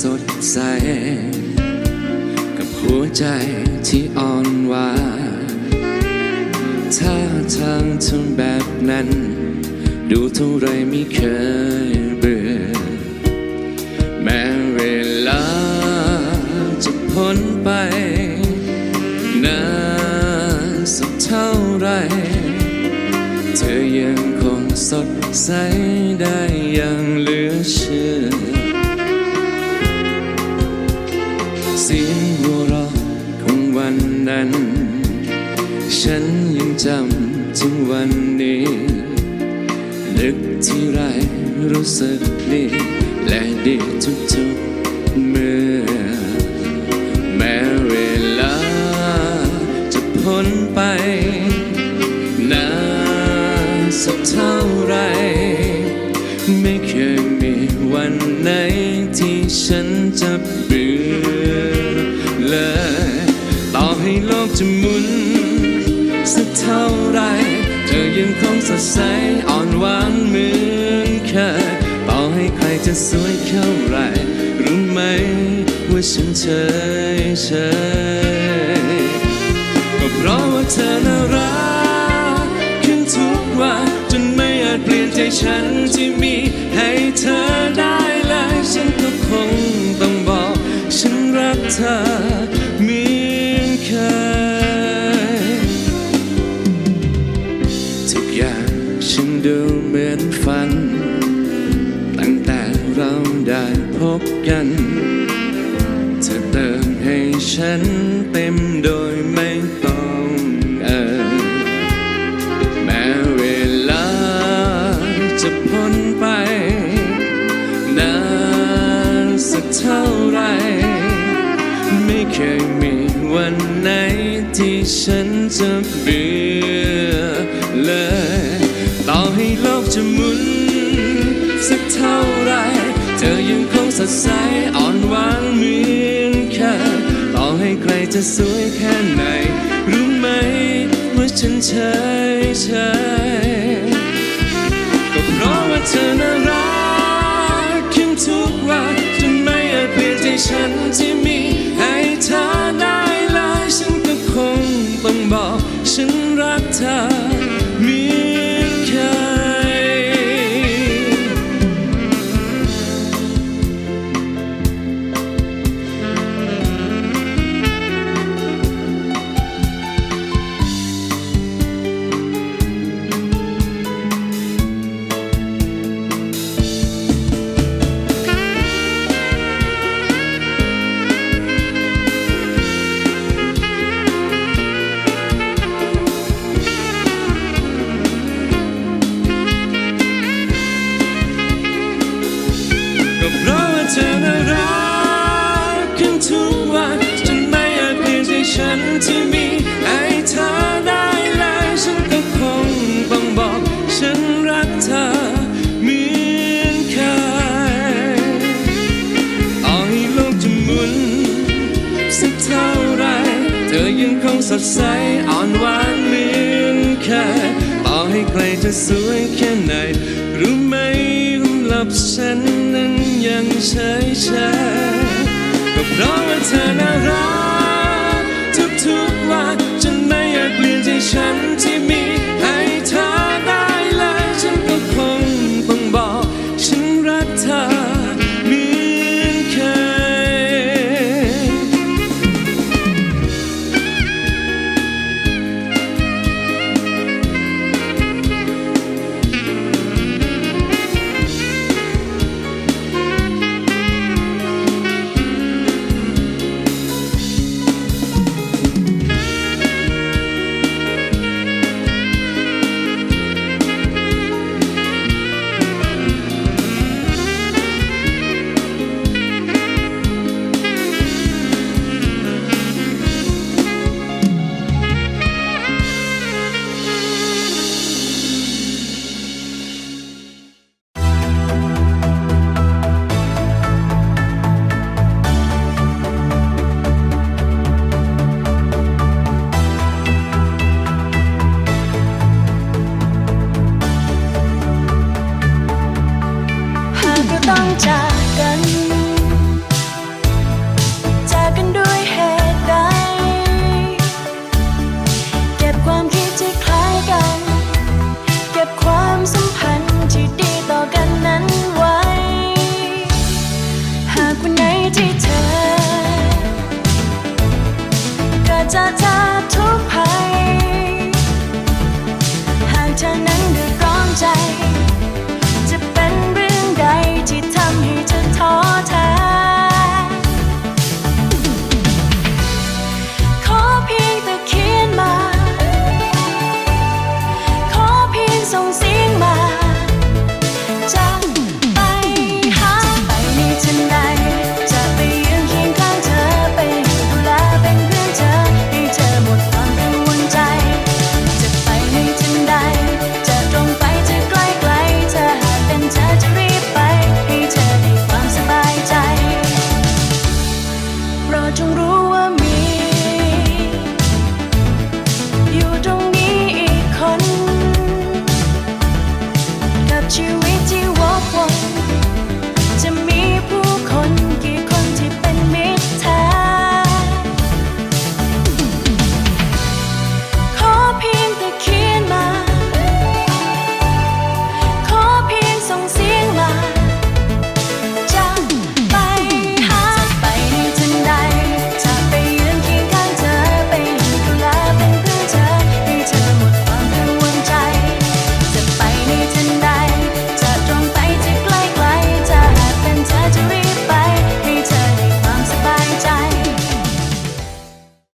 สดใส กับหัวใจที่อ่อนหวานถ้าทางทำแบบนั้น ดูเท่าไรไม่เคยเบื่อ แม้เวลาจะพ้นไปนานสักเท่าไร เธอยังคงสดใสได้อย่างเหลือเชื่อ ฉันยังจำถึงวันนี้นึกที่ไรรู้สึกดี และดีทุกๆเมื่อ แม้เวลาจะพ้นไปนานสักเท่าไร ไม่เคยมีวันไหนที่ฉัน เท่าไร เธอยังคงสดใสอ่อนหวานเหมือนเคยต่อให้ใครจะสวยเท่าไร รู้ไหมว่าฉันเฉยเฉยก็เพราะว่าเธอน่ารักขึ้นทุกวันจนไม่อาจเปลี่ยนใจฉันที่มี จะเบื่อเลยต่อให้โลกจะหมุน สักเท่าไร เธอยังคงสดใสอ่อนหวานเหมือนเคยต่อให้ใครจะสวยแค่ไหน รู้ไหมว่าฉันเฉยเฉย บอกฉันรักเธอ ดใสอ่อนหวานเหมือนแค่ต่อให้ใครจะสวยแค่ไหน รู้ไหมสำหลับฉันนั้นยังเฉยชาก็เพราะว่าเธอน่ารัก